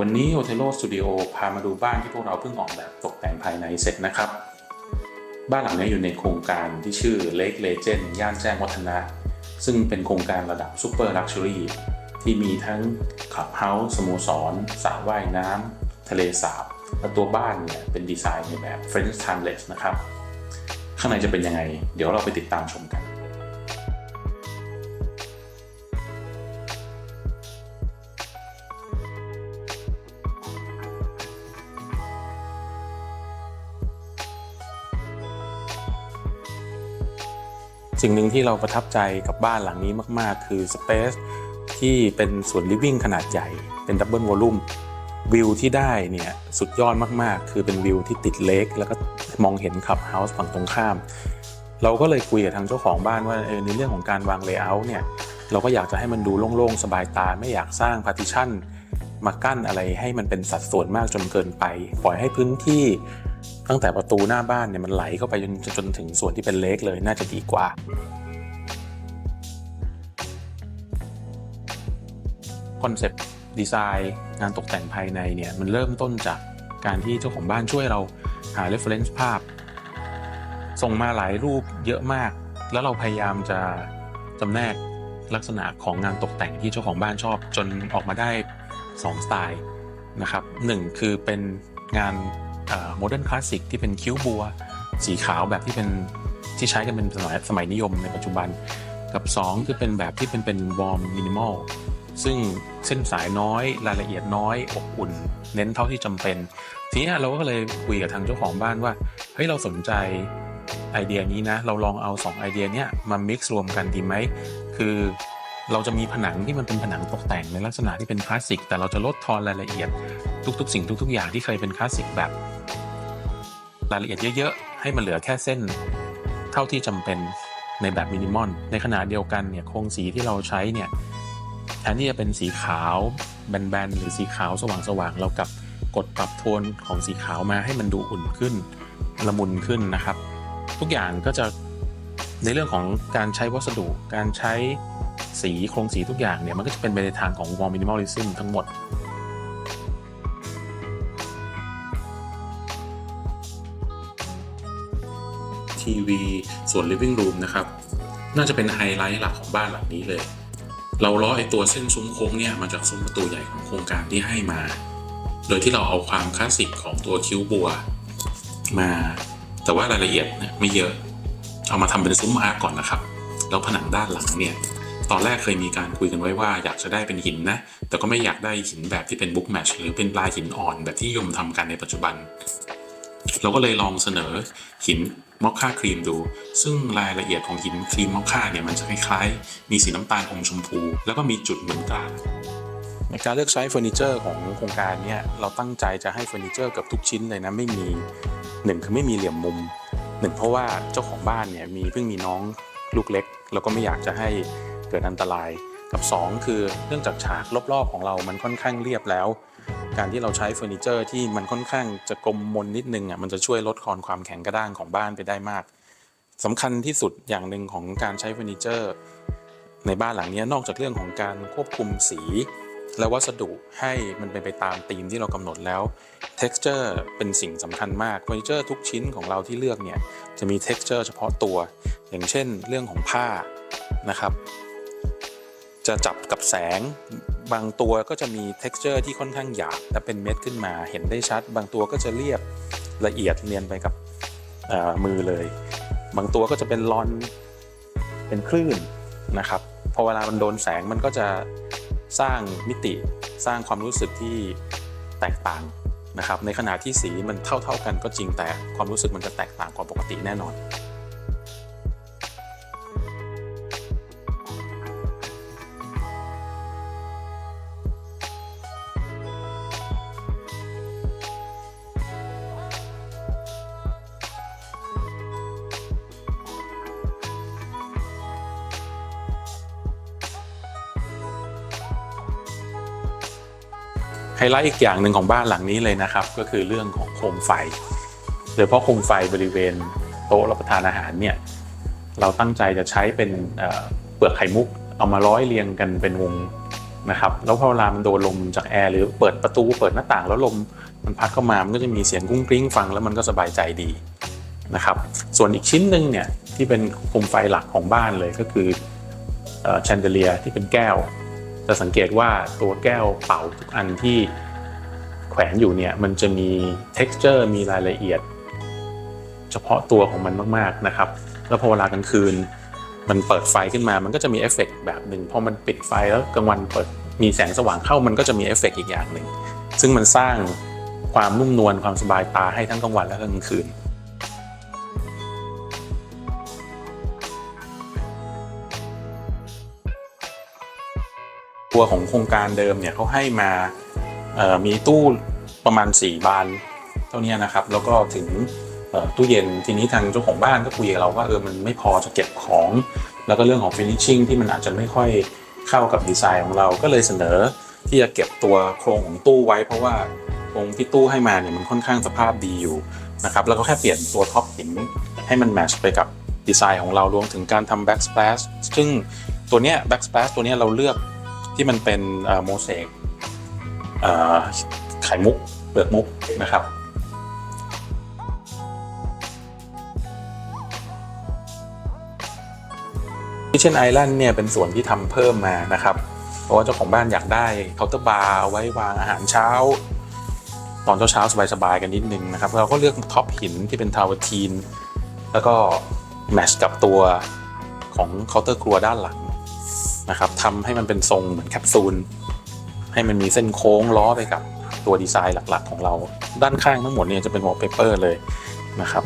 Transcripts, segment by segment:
วันนี้โอเทโ o สตูดิโอพามาดูบ้านที่พวกเราเพิ่งออกแบบตกแต่งภายในเสร็จนะครับ บ้านหลังนี้อยู่ในโครงการที่ชื่อ Lake Legend ย่านแจ้งวัฒนะ ซึ่งเป็นโครงการระดับซูเปอร์ลักชัวรี่ที่มีทั้งคลับเฮาส์สโมสรสระว่ายน้ำทะเลสาบและตัวบ้านเนี่ยเป็นดีไซน์ในแบบ French Timeless นะครับ ข้างในจะเป็นยังไง เดี๋ยวเราไปติดตามชมกัน สิ่งหนึ่งที่เราประทับใจกับบ้านหลังนี้มาก ๆ คือสเปซที่เป็นส่วนลิฟวิ่งขนาดใหญ่ เป็นดับเบิลวอลลุ่มวิวที่ได้เนี่ยสุดยอดมากๆ คือเป็นวิวที่ติดเลคแล้วก็มองเห็นคลับเฮาส์ฝั่งตรงข้าม เราก็เลยคุยกับทางเจ้าของบ้านว่าในเรื่องของการวางเลเยอร์เนี่ยเราก็อยากจะให้มันดูโล่งๆ สบายตาไม่อยากสร้างพาร์ติชันมากั้นอะไรให้มันเป็นสัดส่วนมากจนเกินไป ปล่อยให้พื้นที่ ตั้งแต่ประตูหน้าบ้านเนี่ยมันไหลเข้าไปจนจนถึงส่วนที่เป็นเล็กเลยน่าจะดีกว่าคอนเซปต์ดีไซน์งานตกแต่งภายในเนี่ยมันเริ่มต้นจากการที่เจ้าของบ้านช่วยเราหา reference ภาพ ส่งมาหลายรูปเยอะมาก แล้วเราพยายามจะจำแนกลักษณะของงานตกแต่งที่เจ้าของบ้านชอบจนออกมาได้ 2 สไตล์นะครับหนึ่งคือเป็นงาน โมเดิร์นคลาสสิกที่เป็นคิ้วบัว สีขาวแบบที่เป็นที่ใช้กันเป็นสมัยสมัยนิยมในปัจจุบัน กับ 2 คือเป็นแบบที่เป็นเป็นวอร์มมินิมอลซึ่งเส้นสายน้อยรายละเอียดน้อยอบอุ่น เน้นเท่าที่จำเป็น ทีนี้เราก็เลยคุยกับทางเจ้าของบ้านว่าเฮ้ยเราสนใจไอเดียนี้นะ เราลองเอา 2 ไอเดียเนี้ยมา mix รวมกันดีไหม คือ เราจะมีผนังที่มันเป็นผนังตกแต่งในลักษณะที่เป็นคลาสสิก แต่เราจะลดทอนรายละเอียด ทุก ๆ สิ่งทุก ๆ อย่างที่เคยเป็นคลาสสิกแบบ รายละเอียดเยอะๆ ให้มันเหลือแค่เส้นเท่าที่จำเป็นในแบบมินิมอล ในขณะเดียวกันเนี่ยโครงสีที่เราใช้เนี่ยแทนที่จะเป็นสีขาวแบนๆหรือสีขาวสว่างๆ เรากลับกดปรับโทนของสีขาวมาให้มันดูอุ่นขึ้นละมุนขึ้นนะครับ ทุกอย่างก็จะในเรื่องของการใช้วัสดุการใช้ สีโครงสีทุกอย่างเนี่ยมันก็จะเป็นไปในทางของวอลมินิมอลิซึมทั้งหมดทีวีส่วน living room นะครับน่าจะเป็นไฮไลท์หลักของบ้านหลังนี้เลย เราล้อไอตัวเส้นซุ้มโค้งเนี่ยมาจากซุ้มประตูใหญ่ของโครงการที่ให้มา โดยที่เราเอาความคลาสสิกของตัวคิ้วบัว มา แต่ว่ารายละเอียดเนี่ยไม่เยอะ เอามาทำเป็นซุ้มอาร์ตก่อนนะครับ แล้วผนังด้านหลังเนี่ย ตอนแรกเคยมีการคุยกันไว้ว่าอยากจะได้เป็นหินนะ แต่ก็ไม่อยากได้หินแบบที่เป็นบุ๊กแมชหรือเป็นปลายหินอ่อนแบบที่ยมทำกันในปัจจุบัน เราก็เลยลองเสนอหินมอคค่าครีมดู ซึ่งรายละเอียดของหินครีมมอคค่าเนี่ยมันจะคล้ายๆ มีสีน้ำตาลอมชมพู แล้วก็มีจุดเหมือนกาในการเลือกใช้เฟอร์นิเจอร์ของโครงการเนี่ยเราตั้งใจจะให้เฟอร์นิเจอร์กับทุกชิ้นเลยนะไม่มีหนึ่งคือไม่มีเหลี่ยมมุมหนึ่งเพราะว่าเจ้าของบ้านเนี่ยมีเพิ่งมีน้องลูกเล็ก แล้วก็ไม่อยากจะให้ กิดอันตราย กับ 2 คือเนื่องจากฉากรอบๆของเรามันค่อนข้างเรียบแล้ว การที่เราใช้เฟอร์นิเจอร์ที่มันค่อนข้างจะกลมมนนิดนึงอะมันจะช่วยลดคอนความแข็งกระด้างของบ้านไปได้มากสำคัญที่สุดอย่างหนึ่งของการใช้เฟอร์นิเจอร์ในบ้านหลังนี้นอกจากเรื่องของการควบคุมสี และวัสดุให้มันเป็นไปตามธีมที่เรากำหนดแล้ว texture เป็นสิ่งสำคัญมากเฟอร์นิเจอร์ทุกชิ้นของเราที่เลือกเนี่ยจะมี texture เฉพาะตัว อย่างเช่นเรื่องของผ้านะครับ จะจับกับแสง บางตัวก็จะมี t e x t อร์ที่ค่อนข้างหยาบและเป็นเม็ดขึ้นมาเห็นได้ชัด บางตัวก็จะเรียบละเอียดเรียนไปกับมือเลย บางตัวก็จะเป็นลอนเป็นคลื่นนะครับพอเวลามันโดนแสงมันก็จะสร้างมิติสร้างความรู้สึกที่แตกต่างนะครับ ในขณะที่สีมันเท่า ๆกันก็จริงแต่ความรู้สึกมันจะแตกต่างกว่าปกติแน่นอน ไฮไลท์อีกอย่างหนึ่งของบ้านหลังนี้เลยนะครับ ก็คือเรื่องของโคมไฟโดยเฉพาะโคมไฟบริเวณโต๊ะรับประทานอาหารเนี่ยเราตั้งใจจะใช้เป็นเปลือกไข่มุกเอามาร้อยเรียงกันเป็นวงนะครับแล้วพอเวลามันโดนลมจากแอร์หรือเปิดประตูเปิดหน้าต่างแล้วลมมันพัดเข้ามามันก็จะมีเสียงกุ้งกริ้งฟังแล้วมันก็สบายใจดีนะครับส่วนอีกชิ้นหนึ่งเนี่ยที่เป็นโคมไฟหลักของบ้านเลยก็คือแชนเดเลียที่เป็นแก้ว จะสังเกตว่าตัวแก้วเป่าทุกอันที่แขวนอยู่เนี่ยมันจะมี texture มีรายละเอียด เฉพาะตัวของมันมากๆนะครับ แล้วพอเวลากลางคืน มันเปิดไฟขึ้นมามันก็จะมีเอฟเฟกต์แบบหนึ่งพอมันปิดไฟแล้วกลางวันเปิดมีแสงสว่างเข้ามันก็จะมีเอฟเฟกต์อีกอย่างหนึ่งซึ่งมันสร้างความนุ่มนวลความสบายตาให้ทั้งกลางวันและกลางคืน ตัวของโครงการเดิมเนี่ยเขาให้มามีตู้ประมาณ 4 บานเท่านี้นะครับ แล้วก็ถึงตู้เย็นทีนี้ทางเจ้าของบ้านก็คุยกับเราว่าเออมันไม่พอจะเก็บของ แล้วก็เรื่องของ finishing ที่มันอาจจะไม่ค่อยเข้ากับดีไซน์ของเราก็เลยเสนอที่จะเก็บตัวโครงของตู้ไว้เพราะว่าโครงที่ตู้ให้มาเนี่ยมันค่อนข้างสภาพดีอยู่นะครับแล้วก็แค่เปลี่ยนตัวท็อปหินให้มันแมชไปกับดีไซน์ของเรารวมถึงการทำ backsplash ซึ่งตัวเนี้ย backsplash ตัวเนี้ยเราเลือก ที่มันเป็นโมเสกไข่มุกเปลือกมุกนะครับคิเช่นไอแลนด์เนี่ยเป็นส่วนที่ทำเพิ่มมานะครับ เพราะว่าเจ้าของบ้านอยากได้เคาน์เตอร์บาร์เอาไว้วางอาหารเช้า ตอนเช้าๆสบายๆกันนิดนึงนะครับ เราก็เลือกท็อปหินที่เป็นทาวเวอร์ทีน แล้วก็แมชกับตัวของเคาน์เตอร์ครัวด้านหลัง นะครับทำให้มันเป็นทรงเหมือนแคปซูลให้มันมีเส้นโค้งล้อไปกับตัวดีไซน์หลักๆของเรา ด้านข้างทั้งหมดเนี่ยจะเป็นวอลเปเปอร์เลยนะครับ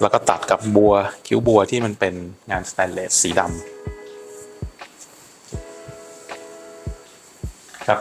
แล้วก็ตัดกับบัวคิ้วบัวที่มันเป็นงานสแตนเลสสีดำครับ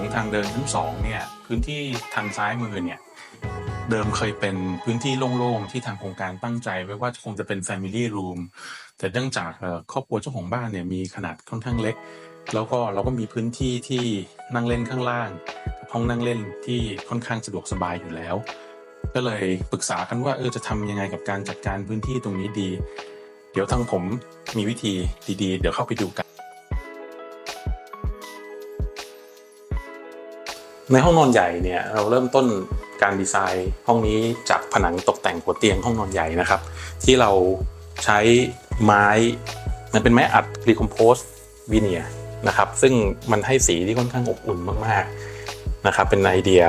งทางเดินทั้งสองเนี่ยพื้นที่ทางซ้ายมือเนี่ยเดิมเคยเป็นพื้นที่โล่งๆ ที่ทางโครงการตั้งใจไว้ว่าคงจะเป็น Family Room แต่เนื่องจากครอบครัวเจ้าของบ้านเนี่ยมีขนาดค่อนข้างเล็ก แล้วก็เราก็มีพื้นที่ที่นั่งเล่นข้างล่าง ห้องนั่งเล่นที่ค่อนข้างสะดวกสบายอยู่แล้ว ก็เลยปรึกษากันว่าเออจะทำยังไงกับการจัดการพื้นที่ตรงนี้ดี เดี๋ยวทางผมมีวิธีดีๆ เดี๋ยวเข้าไปดูกัน ในห้องนอนใหญ่เนี่ยเราเริ่มต้นการดีไซน์ห้องนี้จากผนังตกแต่งหัวเตียงห้องนอนใหญ่นะครับ ที่เราใช้ไม้มันเป็นไม้อัดรีคอมโพสวีเนียนะครับซึ่งมันให้สีที่ค่อนข้างอบอุ่นมากๆนะครับเป็นไอเดีย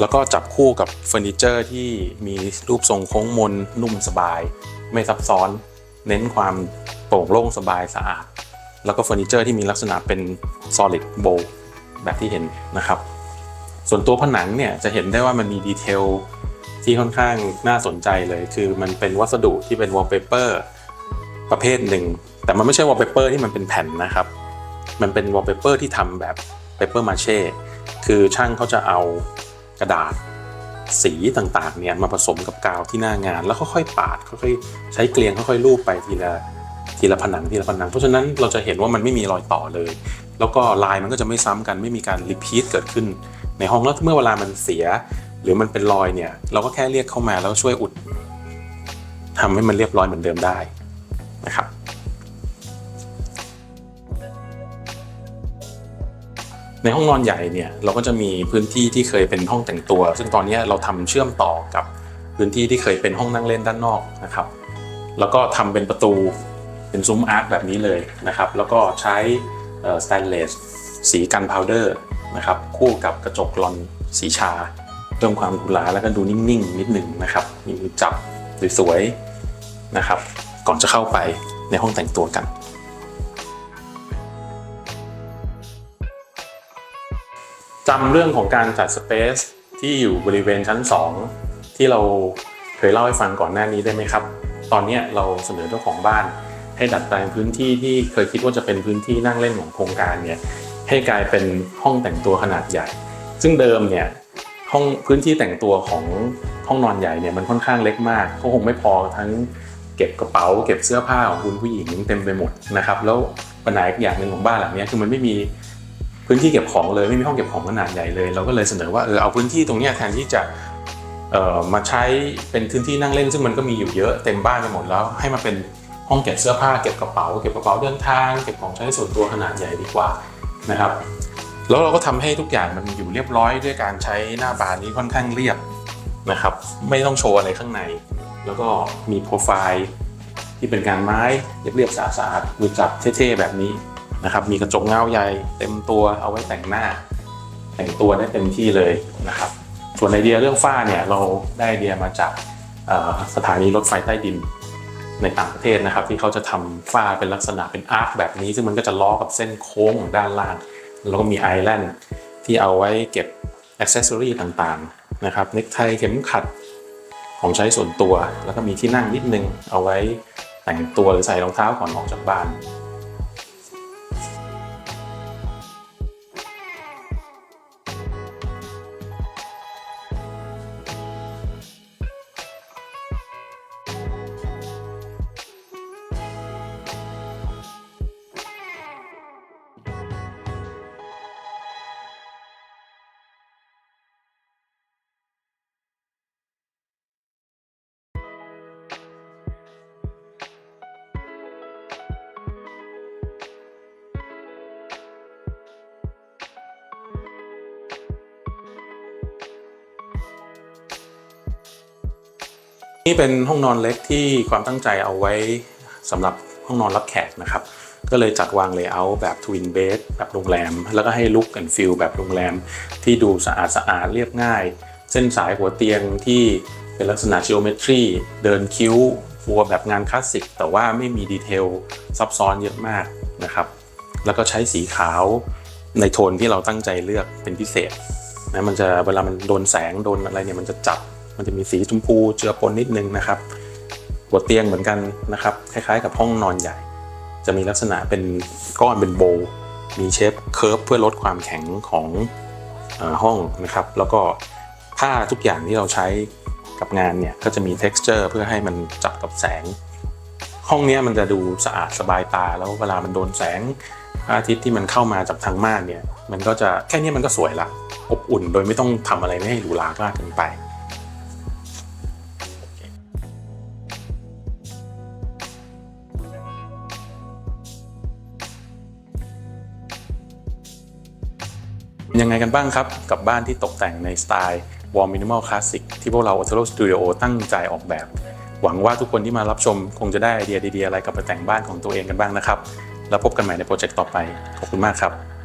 แล้วก็จับคู่กับเฟอร์นิเจอร์ที่มีรูปทรงโค้งมนนุ่มสบาย ไม่ซับซ้อน เน้นความโปร่งโล่งสบายสะอาด แล้วก็เฟอร์นิเจอร์ที่มีลักษณะเป็น solid bowl แบบที่เห็นนะครับ ส่วนตัวผนังเนี่ยจะเห็นได้ว่ามันมีดีเทลที่ค่อนข้างน่าสนใจเลย คือมันเป็นวัสดุที่เป็นวอลเปเปอร์ประเภทหนึ่ง แต่มันไม่ใช่วอลเปเปอร์ที่มันเป็นแผ่นนะครับ มันเป็นวอลเปเปอร์ที่ทำแบบเปเปอร์มาเช่ คือช่างเขาจะเอากระดาษสีต่างๆเนี่ยมาผสมกับกาวที่หน้างาน แล้วค่อยๆปาดค่อยๆใช้เกลียงค่อยๆลูบไปทีละทีละผนังทีละผนัง เพราะฉะนั้นเราจะเห็นว่ามันไม่มีรอยต่อเลย แล้วก็ลายมันก็จะไม่ซ้ำกันไม่มีการรีพีทเกิดขึ้น ในห้องแล้วเมื่อเวลามันเสีย หรือมันเป็นรอยเนี่ย เราก็แค่เรียกเข้ามาแล้วช่วยอุดทำให้มันเรียบร้อยเหมือนเดิมได้นะครับในห้องนอนใหญ่เนี่ยเราก็จะมีพื้นที่ที่เคยเป็นห้องแต่งตัว ซึ่งตอนนี้เราทำเชื่อมต่อกับพื้นที่ที่เคยเป็นห้องนั่งเล่นด้านนอกนะครับ แล้วก็ทำเป็นประตูเป็นซุ้มอาร์ตแบบนี้เลยนะครับ แล้วก็ใช้สแตนเลสสีกันพาวเดอร์ นะครับคู่กับกระจกลอนสีชาเพิ่มความหรูหราแล้วก็ดูนิ่งๆนิดหนึ่งนะครับมีมือจับสวยๆนะครับ ก่อนจะเข้าไปในห้องแต่งตัวกัน จำเรื่องของการจัดสเปซที่อยู่บริเวณชั้น 2 ที่เราเคยเล่าให้ฟังก่อนหน้านี้ได้ไหมครับ ตอนนี้เราเสนอเจ้าของบ้านให้ดัดแปลงพื้นที่ที่เคยคิดว่าจะเป็นพื้นที่นั่งเล่นของโครงการเนี่ย ให้กลายเป็นห้องแต่งตัวขนาดใหญ่ ซึ่งเดิมเนี่ยห้องพื้นที่แต่งตัวของห้องนอนใหญ่เนี่ยมันค่อนข้างเล็กมากก็คงไม่พอทั้งเก็บกระเป๋า เก็บเสื้อผ้าของคุณผู้หญิงเต็มไปหมดนะครับแล้วปัญหาอีกอย่างหนึ่งของบ้านหลังนี้คือมันไม่มีพื้นที่เก็บของเลยไม่มีห้องเก็บของขนาดใหญ่เลย เราก็เลยเสนอว่าเออเอาพื้นที่ตรงนี้แทนที่จะมาใช้เป็นพื้นที่นั่งเล่น ซึ่งมันก็มีอยู่เยอะเต็มบ้านไปหมดแล้ว ให้มาเป็นห้องเก็บเสื้อผ้าเก็บกระเป๋า เก็บกระเป๋าเดินทาง เก็บของใช้ส่วนตัวขนาดใหญ่ดีกว่า นะครับ แล้วเราก็ทำให้ทุกอย่างมันอยู่เรียบร้อยด้วยการใช้หน้าบานนี้ค่อนข้างเรียบนะครับ ไม่ต้องโชว์อะไรข้างใน แล้วก็มีโปรไฟล์ที่เป็นการไม้เรียบๆสะอาดๆมือจับเท่ๆแบบนี้นะครับ มีกระจกเงาใหญ่เต็มตัวเอาไว้แต่งหน้า แต่งตัวได้เต็มที่เลยนะครับ ส่วนไอเดียเรื่องฝ้าเนี่ยเราได้ไอเดียมาจากสถานีรถไฟใต้ดิน ในต่างประเทศนะครับ ที่เขาจะทำฝ้าเป็นลักษณะเป็นอาร์คแบบนี้ ซึ่งมันก็จะล้อกับเส้นโค้งของด้านล่าง แล้วก็มีไอแลนด์ที่เอาไว้เก็บอ c เซสซอรีต่างๆนะครับเน็กไทเข็มขัดของใช้ส่วนตัว แล้วก็มีที่นั่งนิดนึงเอาไว้แต่งตัวหรือใส่รองเท้าก่อนออกจากบ้าน นี่เป็นห้องนอนเล็กที่ความตั้งใจเอาไว้สำหรับห้องนอนรับแขกนะครับ ก็เลยจัดวางเลเยอร์แบบทวินเบดแบบโรงแรม แล้วก็ให้ลุกกันฟิลแบบโรงแรม ที่ดูสะอาดสะอาดเรียบง่าย เส้นสายหัวเตียงที่เป็นลักษณะ geometry เดินคิ้วฟัวแบบงานคลาสสิก แต่ว่าไม่มีดีเทลซับซ้อนเยอะมากนะครับ แล้วก็ใช้สีขาวในโทนที่เราตั้งใจเลือกเป็นพิเศษนะมันจะเวลามันโดนแสงโดนอะไรเนี่ยมันจะจับ มันจะมีสีชมพูเจือปนนิดนึงนะครับหัวเตียงเหมือนกันนะครับ คล้ายๆ กับห้องนอนใหญ่ จะมีลักษณะเป็นก้อนเป็นโบว์มีเชฟเคิร์ฟเพื่อลดความแข็งของอห้องนะครับ แล้วก็ผ้าทุกอย่างที่เราใช้กับงานเนี่ยก็จะมี texture เพื่อให้มันจับกับแสง ห้องนี้มันจะดูสะอาดสบายตา แล้วเวลามันโดนแสงพระอาทิตย์ที่มันเข้ามาจากทางม่านเนี่ย มันก็จะแค่เนี้ยมันก็สวยละอบอุ่นโดยไม่ต้องทำอะไรไม่ให้หรูหรามากเกินไป ยังไงกันบ้างครับ กับบ้านที่ตกแต่งในสไตล์วอร์มินิมอลคลาสสิกที่พวกเรา Otero Studio ตั้งใจออกแบบ หวังว่าทุกคนที่มารับชมคงจะได้ไอเดียดีๆอะไรกลับไปแต่งบ้านของตัวเองกันบ้างนะครับ แล้วพบกันใหม่ในโปรเจกต์ต่อไป ขอบคุณมากครับ